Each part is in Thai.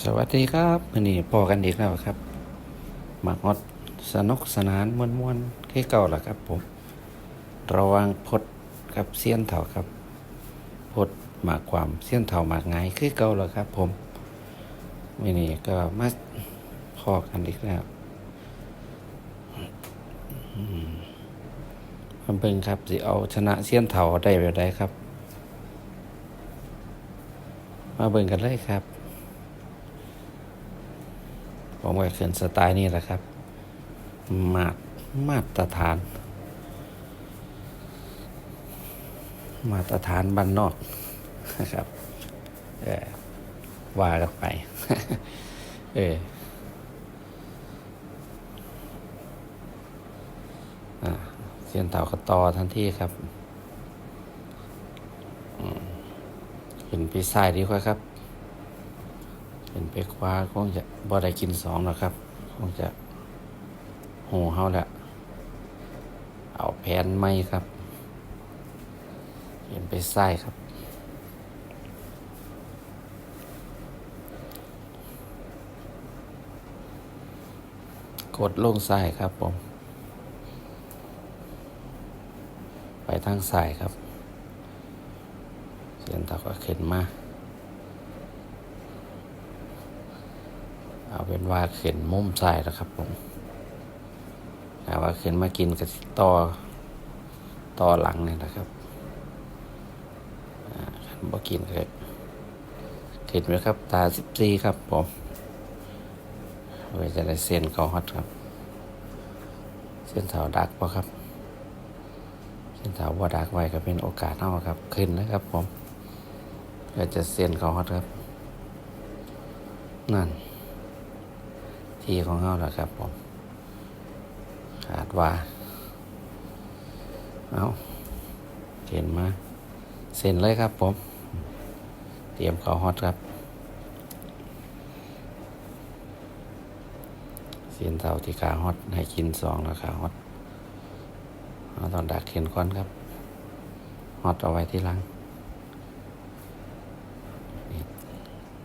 สวัสดีครับวันนี้พอกันอีกแล้วครับมาฮอดสนุกสนานมวนมวนๆคือเก่าละครับ ผม ระวังพดกับเสี้ยนเถาครับ พดมากความเสี้ยนเถามากไงายคือเก่าล้วครับ ผมวันนี้ก็มาพอกันอีกแล้วมมันเป็นครับสิเอาชนะเสี้ยนเถาได้แบบใดครับ มาเบิ่งกันเลยครับ ผมก็เขียนสไตล์นี้แหละครับ มาตรมาตรฐาน มาตรฐานบ้านนอกนะครับเออว่ากันไป เออเสียนเต่ากระตอทันทีครับอืมขึ้นปีซ้ดีกว่าครับ เป็นไปคว้าคงจะบ่ได้กินสองหรอกครับ คงจะหูเฮาแหละเอาแผนไม่ครับเป็นไปไส้ครับกดลงซ้ายครับผม ไปทางซ้ายครับ เสียนตาก็เข็นมา เอาเป็นว่าเข็นมุมซ้ายแล้วครับผมแต่ว่าเข็นมากินกับต่อต่อหลังเนี่ยนะครับอ่าคันบ่กินเลยเข็นไว้ครับ ตาสิบสี่ครับผมไว้จะได้เส้นเขาฮอตครับ เส้นเถาดักปะครับ เส้นเถาว่าดักไว้ก็เป็นโอกาสเท่าครับ ขึ้นนะครับผมก็จะเส้นเขาฮอตครับ นั่น ที่ของเขาแหละครับผมขาดว่า เอาเขียนมาเซ็นเลยครับผม เตรียมเขาฮอตครับ เสียนเท่าที่ขาฮอตให้กินสองแล้วขาฮอตเอาตอนดักเขียนก้อนครับฮอตเอาไว้ที่หลังนี่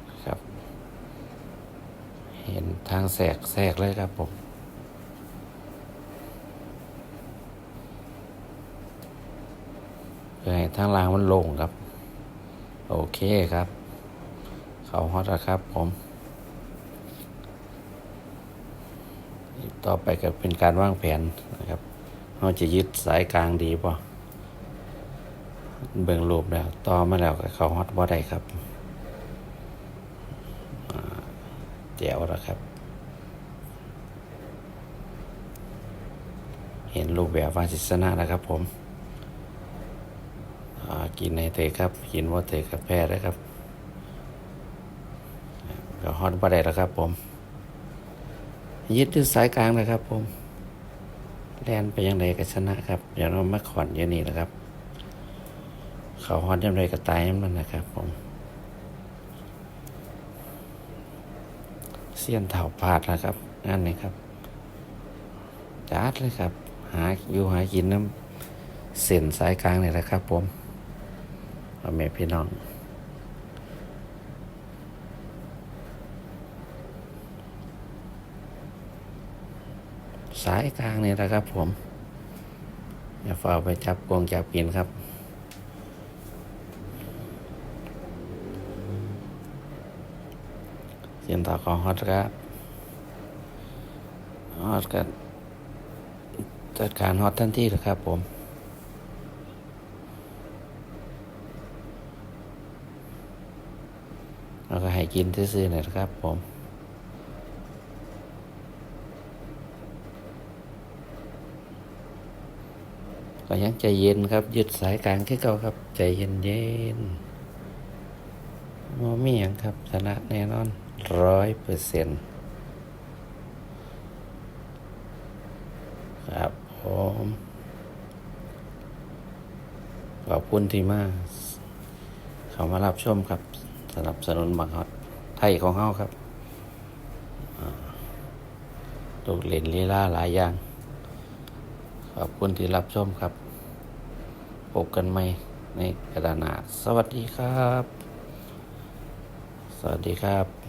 นะครับ เห็นทางแสกแสกเลยครับผมเพื่อให้ทางล่างมันโล่งครับ โอเคครับ เขาฮอตครับผมต่อไปก็เป็นการวางแผนนะครับเราจะยึดสายกลางดีป่ะเบิ่งรูปแล้ว ต่อมาแล้วก็เขาฮอตบ่ได้ครับ แจ๋วแล้วครับ เห็นรูปแบบวาสิสนะแล้วครับผมกินในเตะครับ กินว่าเตะกับแพ้ได้ครับก็ฮอตบ่ได้แล้วครับผม ยึดที่สายกลางนะครับผมแลนไปยังไงก็ชนะครับ เดี๋ยวเรามาขอนเยอะนี่แหละครับ เขาฮอตยังไงก็ตายมันนะครับผม เสี้ยนเถาพาดแล้วครับงานนี้ครับจัดเลยครับ หาอยู่หากินน้ำเส้นสายกลางนี่แหละครับ ผมพ่อแม่พี่น้องสายกลางนี่แหละครับ ผมอย่าฝ่าไปจับกวงจับกินครับ เสียนต่อของฮอตครับฮอตกันจัดการฮอตทันทีเลยครับผมแล้วก็ให้กินซื่อๆหน่อยนะครับผมก็ยังใจเย็นครับยึดสายกลางแค่เก่าครับ ใจเย็นเย็นๆมอมีอย่างครับชนะแน่นอน ร้อยเปอร์เซ็นต์ครับผมขอบคุณที่มาเขามารับชมครับสนับสนุนบังฮอตไทยของเฮาครับอ่าลูกเล่นลีลาหลายอย่าง ขอบคุณที่รับชมครับ พบกันใหม่ในกระดานาสวัสดีครับ สวัสดีครับ